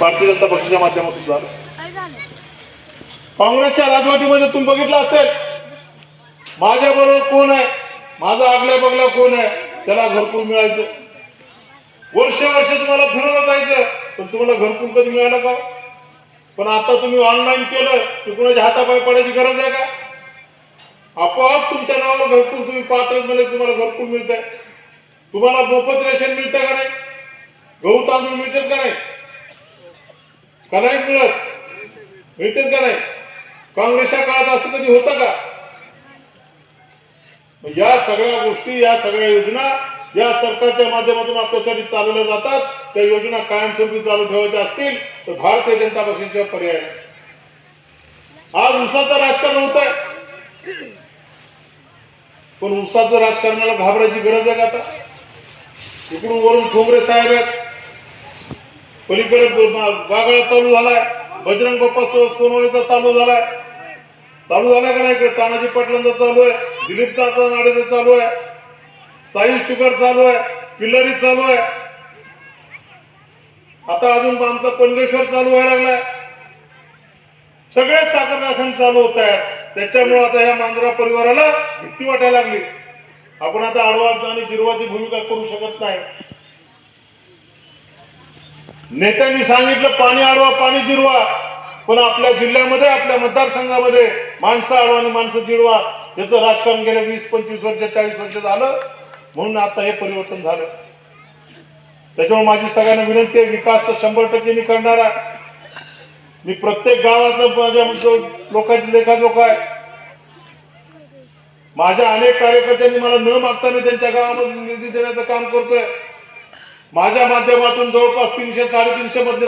भारतीय जनता पक्षाच्या माध्यमातून झालं? काँग्रेसच्या राजवटीमध्ये तुम्ही बघितलं असेल माझ्या बरोबर कोण आहे? माझा आगल्या बगल्या कोण आहे? त्याला घरकुल मिळायचं. वर्ष वर्ष तुम्हाला फिरवलं जायचं पण तुम्हाला घरकुल कधी मिळालं का? पण आता तुम्ही ऑनलाईन केलं की कुणाच्या हातापाय पडायची गरज आहे का? आपोआप तुमच्या नावावर घरकुल तुम्ही पात्र झाले तुम्हाला घरकुल मिळत आहे तुम्हाला मोफत रेशन मिळतं का नाही? गहू तांदूळ मिळतात का नाही? का नाही मिळत मिळतात का नाही? काँग्रेसच्या काळात असं कधी होतं का? या सगळ्या गोष्टी या सगळ्या योजना या सरकारच्या माध्यमातून आपल्यासाठी चालवल्या जातात. त्या योजना कायमस्वरूपी चालू ठेवायच्या असतील तर भारतीय जनता पक्षाच्या पर्याय आज उसाचं राजकारण होत आहे पण उसाचं राजकारणाला घाबरायची गरज आहे का आता? इकडून वरून ठोंबरे साहेब आहेत. पलीकडे वागळा चालू झालाय. बजरंग बाप्पा सो- चालू झालाय. चालू झालाय का नाही इकडे? तानाजी पाटलांचा चालू आहे. दिलीप दादा नाडेचा चालू आहे. साई शुगर चालू आहे. किल्लरी चालू आहे. आता अजून आमचा पनगेश्वर चालू व्हायला लागलाय. सगळेच साखर कारखाने चालू होत आहेत. त्याच्यामुळे आता ह्या मांजरा परिवाराला भीती वाटायला लागली. आपण आता आडवा आणि जिरवाची भूमिका करू शकत नाही. नेत्यांनी सांगितलं पाणी आडवा पाणी जिरवा. पण आपल्या जिल्ह्यामध्ये आपल्या मतदारसंघामध्ये माणसं आडवा आणि माणसं जिरवा. याचं राजकारण गेल्या वीस पंचवीस वर्ष चाळीस वर्ष झालं. म्हणून आता हे परिवर्तन झालं. त्याच्यामुळे माझी सगळ्यांना विनंती आहे विकास तर शंभर टक्के मी करणार. आहे मी प्रत्येक गावाचं माझ्या लोकांची लेखाजोखा आहे. माझ्या अनेक कार्यकर्त्यांनी मला न मागता मी त्यांच्या गावामध्ये निधी देण्याचं काम करतोय. माझ्या माध्यमातून जवळपास तीनशे साडेतीनशे मधले